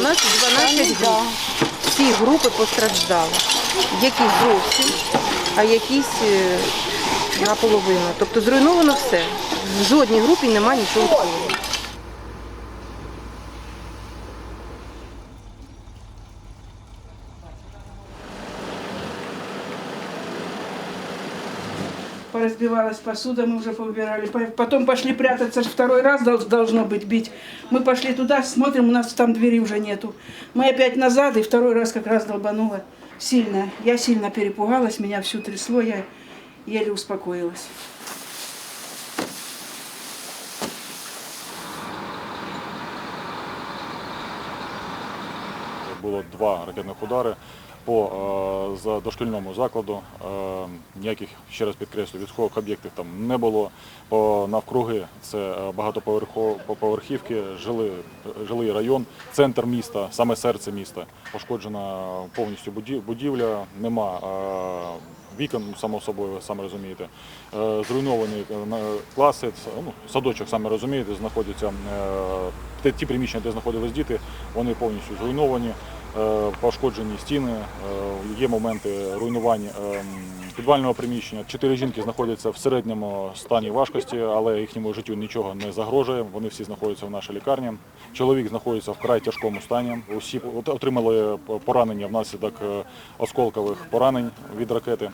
нас 12 груп. Всі групи постраждали. Якісь зовсім, а якісь е, наполовину. Тобто зруйновано все. В жодній групі немає нічого цілого. Поразбивалась посуда, мы уже поубирали. По- Потом пошли прятаться, второй раз дол- должно быть бить. Мы пошли туда, смотрим, у нас там двери уже нету. Мы опять назад, и второй раз как раз долбануло сильно. Я сильно перепугалась, меня всю трясло, я еле успокоилась. Було два ракетних удари по е, за дошкільному закладу. Е, ніяких, ще раз підкреслю, військових об'єктів там не було. По, навкруги це е, багатоповерхівки, жили, жилий район, центр міста, саме серце міста. Пошкоджена повністю будівля, нема вікон, само собою, саме розумієте. Е, Зруйновані е, класи, ну, садочок, саме розумієте, знаходяться е, ті приміщення, де знаходились діти, вони повністю зруйновані, пошкоджені стіни, є моменти руйнувань е, підвального приміщення. Чотири жінки знаходяться в середньому стані важкості, але їхньому життю нічого не загрожує. Вони всі знаходяться в нашій лікарні. Чоловік знаходиться в край тяжкому стані. Усі отримали поранення внаслідок е, осколкових поранень від ракети.